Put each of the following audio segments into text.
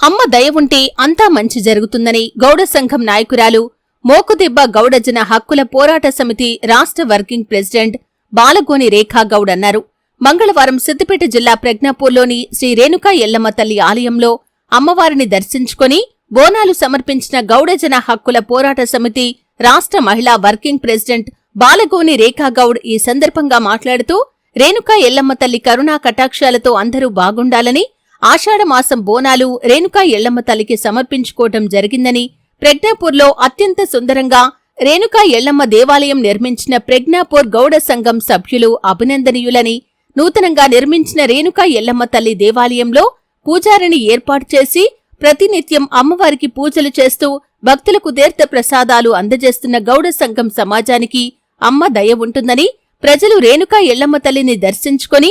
అమ్మ దయ ఉంటే అంతా మంచి జరుగుతుందని గౌడ సంఘం నాయకురాలు మోకుదెబ్బ గౌడజన హక్కుల పోరాట సమితి రాష్ట్ర వర్కింగ్ ప్రెసిడెంట్ బాలగోని రేఖా గౌడ్ అన్నారు. మంగళవారం సిద్దిపేట జిల్లా ప్రజ్ఞాపూర్లోని శ్రీ రేణుకా ఎల్లమ్మ తల్లి ఆలయంలో అమ్మవారిని దర్శించుకొని బోనాలు సమర్పించిన గౌడజన హక్కుల పోరాట సమితి రాష్ట్ర మహిళా వర్కింగ్ ప్రెసిడెంట్ బాలగోని రేఖా గౌడ్ ఈ సందర్భంగా మాట్లాడుతూ రేణుకా ఎల్లమ్మ తల్లి కరుణా కటాక్షాలతో అందరూ బాగుండాలని ఆషాఢమాసం బోనాలు రేణుకా ఎల్లమ్మ తల్లికి సమర్పించుకోవటం జరిగిందని ప్రజ్ఞాపూర్లో అత్యంత సుందరంగా రేణుకా ఎల్లమ్మ దేవాలయం నిర్మించిన ప్రజ్ఞాపూర్ గౌడ సంఘం సభ్యులు అభినందనీయులని నూతనంగా నిర్మించిన రేణుకా ఎల్లమ్మ తల్లి దేవాలయంలో పూజారిని ఏర్పాటు చేసి ప్రతినిత్యం అమ్మవారికి పూజలు చేస్తూ భక్తులకు తీర్థ ప్రసాదాలు అందజేస్తున్న గౌడ సంఘం సమాజానికి అమ్మ దయ ఉంటుందని ప్రజలు రేణుకా ఎల్లమ్మ తల్లిని దర్శించుకొని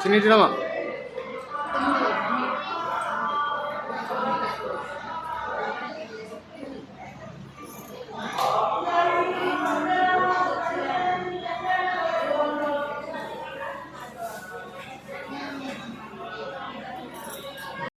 চিনি দিলাম